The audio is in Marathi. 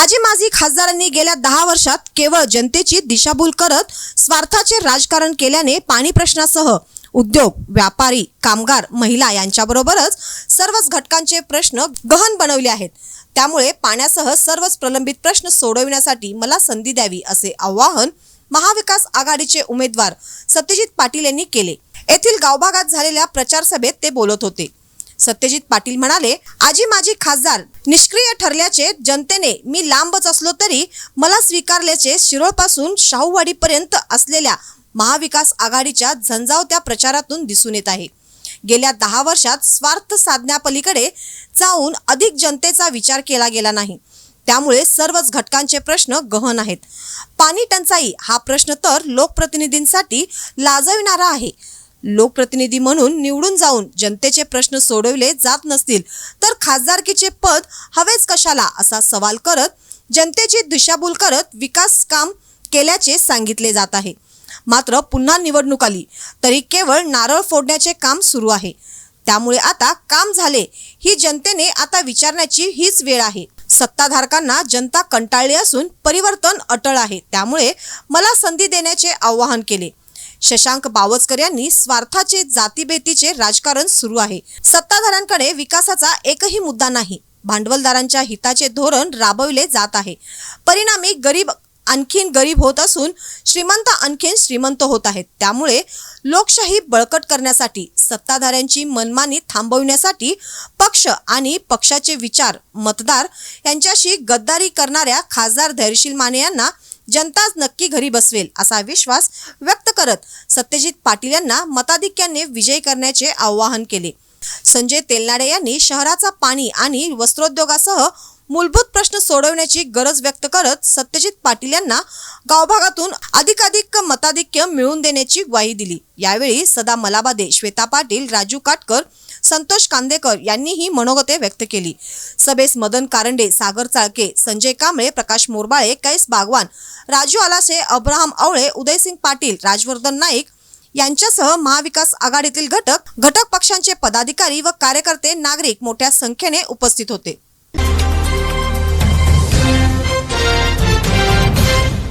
आजी माजी खासदारांनी गेल्या दहा वर्षात केवळ जनतेची दिशाभूल करत स्वार्थाचे राजकारण केल्याने पाणी प्रश्नासह उद्योग व्यापारी कामगार महिला यांच्याबरोबरच सर्वच घटकांचे प्रश्न गहन बनवले आहेत. त्यामुळे पाण्यासह सर्वच प्रलंबित प्रश्न सोडविण्यासाठी मला संधी द्यावी असे आवाहन महाविकास आघाडीचे उमेदवार सत्यजित पाटील यांनी केले. येथील गावभागात झालेल्या प्रचार सभेत ते बोलत होते. सत्यजित पाटील म्हणाले आजी माझी खासदार निष्क्रिय ठरल्याचे जनतेने मी लांबच असलो तरी मला स्वीकारल्याचे शिरोळपासून शाहूवाडीपर्यंत असलेल्या महाविकास आघाडीच्या झंझावत्या प्रचारातून दिसून येत आहे. गेल्या दहा वर्षात स्वार्थ साधण्यापलीकडे जाऊन अधिक जनतेचा विचार केला गेला नाही. त्यामुळे सर्वच घटकांचे प्रश्न गहन आहेत. पाणी टंचाई हा प्रश्न तर लोकप्रतिनिधींसाठी लाजविणारा आहे. लोकप्रतिनिधी म्हणून निवडून जाऊन जनतेचे प्रश्न सोडवले जात नसतील तर खासदारकीचे पद हवेच कशाला असा सवाल करत जनतेची दिशाभूल करत विकास काम केल्याचे सांगितले जात आहे. मात्र पुन्हा निवडणूक आली तरी केवळ नारळ फोडण्याचे काम सुरू आहे. त्यामुळे आता काम झाले ही जनतेने आता विचारण्याची हीच वेळ आहे. सत्ताधारकांना जनता कंटाळली असून परिवर्तन अटळ आहे त्यामुळे मला संधी देण्याचे आवाहन केले. शशांक बावचकर यांनी स्वार्थाचे जातीभेतीचे राजकारण सुरू आहे. सत्ताधाऱ्यांकडे विकासाचा एकही मुद्दा नाही. भांडवलदारांच्या हिताचे धोरण राबविले जात आहे. परिणामी गरीब आणखीन गरीब होत असून श्रीमंत आणखीन श्रीमंत होत आहेत. त्यामुळे लोकशाही बळकट करण्यासाठी सत्ताधाऱ्यांची मनमानी थांबवण्यासाठी पक्ष आणि पक्षाचे विचार मतदार यांच्याशी गद्दारी करणाऱ्या खासदार धैर्यशील माने यांना जनताच नक्की घरी बसवेल असा विश्वास व्यक्त करत सत्यजित पाटील यांना मताधिक्याने विजयी करण्याचे आवाहन केले. संजय तेलनाडे यांनी शहराचा पाणी आणि वस्त्रोद्योगासह मूलभूत प्रश्न सोडवण्याची गरज व्यक्त करत सत्यजित पाटील यांना गावभागातून अधिकाधिक मताधिक्य मिळवून देण्याची ग्वाही दिली. यावेळी सदा मलाबादे श्वेता पाटील राजू काटकर संतोष कांदेकर यांनी ही मनोगते व्यक्त केली. सभेस मदन कारंडे सागर चाळके संजय कांबळे प्रकाश मोरबाळे कैस बागवान राजू आलासे अब्राहम आवळे उदयसिंग पाटील राजवर्धन नाईक यांच्यासह महाविकास आघाडीतील घटक घटक पक्षांचे पदाधिकारी व कार्यकर्ते नागरिक मोठ्या संख्येने उपस्थित होते.